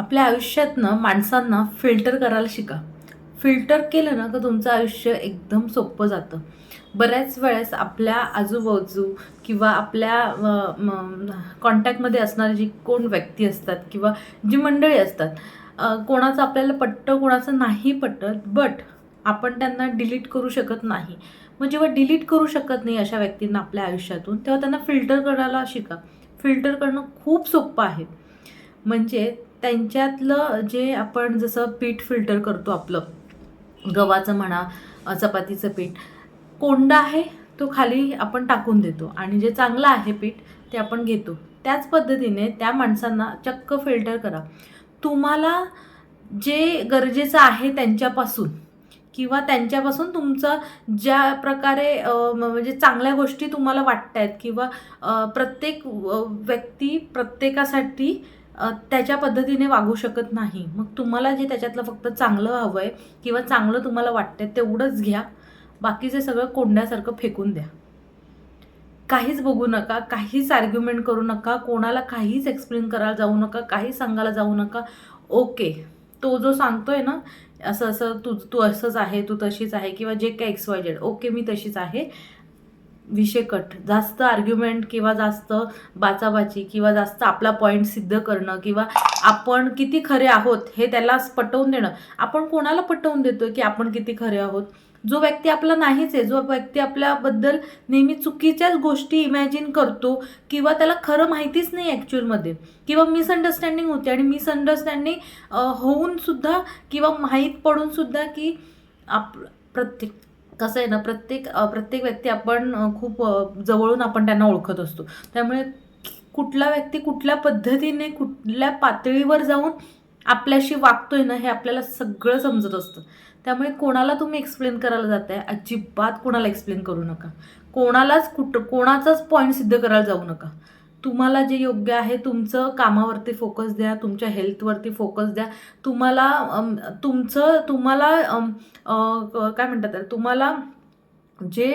आपल्या आयुष्यातनं माणसांना फिल्टर करायला शिका. फिल्टर केलं ना तर तुमचं आयुष्य एकदम सोपं जातं. बऱ्याच वेळेस आपल्या आजूबाजू किंवा आपल्या कॉन्टॅक्टमध्ये असणारी जी कोण व्यक्ती असतात किंवा जी मंडळी असतात कोणाचं आपल्याला पटतं कोणाचं नाही पटत बट आपण त्यांना डिलीट करू शकत नाही. मग जेव्हा डिलीट करू शकत नाही अशा व्यक्तींना आपल्या आयुष्यातून तेव्हा त्यांना फिल्टर करायला शिका. फिल्टर करणं खूप सोपं आहे. म्हणजे त्यांच्यातलं जे आपण जसं पीठ फिल्टर करतो आपलं गव्हाचं म्हणा चपातीचं पीठ कोंडा आहे तो खाली आपण टाकून देतो आणि जे चांगलं आहे पीठ ते आपण घेतो. त्याच पद्धतीने त्या माणसांना चक्क फिल्टर करा. तुम्हाला जे गरजेचं आहे त्यांच्यापासून किंवा त्यांच्यापासून तुमचं ज्या प्रकारे म- म्हणजे चांगल्या गोष्टी तुम्हाला वाटत आहेत किंवा प्रत्येक व्यक्ती प्रत्येकासाठी त्याच्या पद्धतीने वागू शकत नाही. मग तुम्हाला जे त्याच्यातलं फक्त चांगलं हवं आहे किंवा चांगलं तुम्हाला वाटतंय तेवढंच घ्या. बाकीचे सगळं कोंड्यासारखं फेकून द्या. काहीच बघू नका काहीच आर्ग्युमेंट करू नका कोणाला काहीच एक्सप्लेन करायला जाऊ नका काही सांगायला जाऊ नका. ओके तो जो सांगतोय ना असं असं तू तू असंच आहे तू तशीच आहे किंवा जे काही एक्स वाय जेड ओके मी तशीच आहे. विषयकट जास्त आर्ग्युमेंट किंवा जास्त बाचाबाची किंवा जास्त आपला पॉईंट सिद्ध करणं किंवा आपण किती खरे आहोत हे त्याला पटवून देणं. आपण कोणाला पटवून देतो की आपण किती खरे आहोत? जो व्यक्ती आपला नाहीच आहे जो व्यक्ती आपल्याबद्दल नेहमी चुकीच्याच गोष्टी इमॅजिन करतो किंवा त्याला खरं माहितीच नाही ॲक्च्युअलमध्ये किंवा मिसअंडरस्टँडिंग होते आणि मिसअंडरस्टँडिंग होऊन सुद्धा किंवा माहीत पडूनसुद्धा की आप प्रत्येक कसं आहे ना प्रत्येक प्रत्येक व्यक्ती आपण खूप जवळून आपण त्यांना ओळखत असतो. त्यामुळे कुठला व्यक्ती कुठल्या पद्धतीने कुठल्या पातळीवर जाऊन आपल्याशी वागतोय ना हे आपल्याला सगळं समजत असतं. त्यामुळे कोणाला तुम्ही एक्सप्लेन करायला जात आहे अजिबात कोणाला एक्सप्लेन करू नका. कोणालाच कुठं कोणाचाच पॉईंट सिद्ध करायला जाऊ नका. तुम्हाला जे योग्य आहे तुमचं कामावरती फोकस द्या तुमच्या हेल्थवरती फोकस द्या. तुम्हाला तुमचं तुम्हाला काय म्हणतात तुम्हाला जे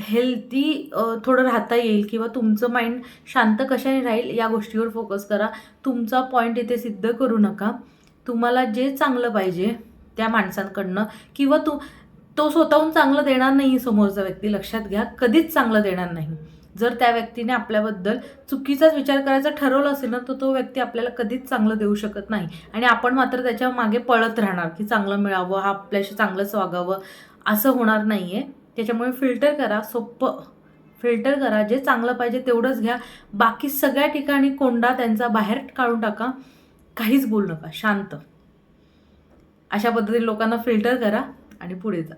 हेल्दी थोडं राहता येईल किंवा तुमचं माइंड शांत कशाने राहील या गोष्टीवर फोकस करा. तुमचा पॉईंट इथे सिद्ध करू नका. तुम्हाला जे चांगलं पाहिजे त्या माणसांकडनं किंवा तू तो स्वतःहून चांगलं देणार नाही समोरचा व्यक्ती लक्षात घ्या. कधीच चांगलं देणार नाही. जर त्या व्यक्तीने आपल्याबद्दल चुकीचाच विचार करायचा ठरवलं असेल ना तर तो व्यक्ती आपल्याला कधीच चांगलं देऊ शकत नाही. आणि आपण मात्र त्याच्यामागे पळत राहणार की चांगलं मिळावं हा आपल्याशी चांगलंच वागावं असं होणार नाही आहे त्याच्यामुळे फिल्टर करा सोपं. फिल्टर करा जे चांगलं पाहिजे तेवढंच घ्या. बाकी सगळ्या ठिकाणी कोंडा त्यांचा बाहेर काढून टाका. काहीच बोलू नका शांत. अशा पद्धतीने लोकांना फिल्टर करा आणि पुढे जा.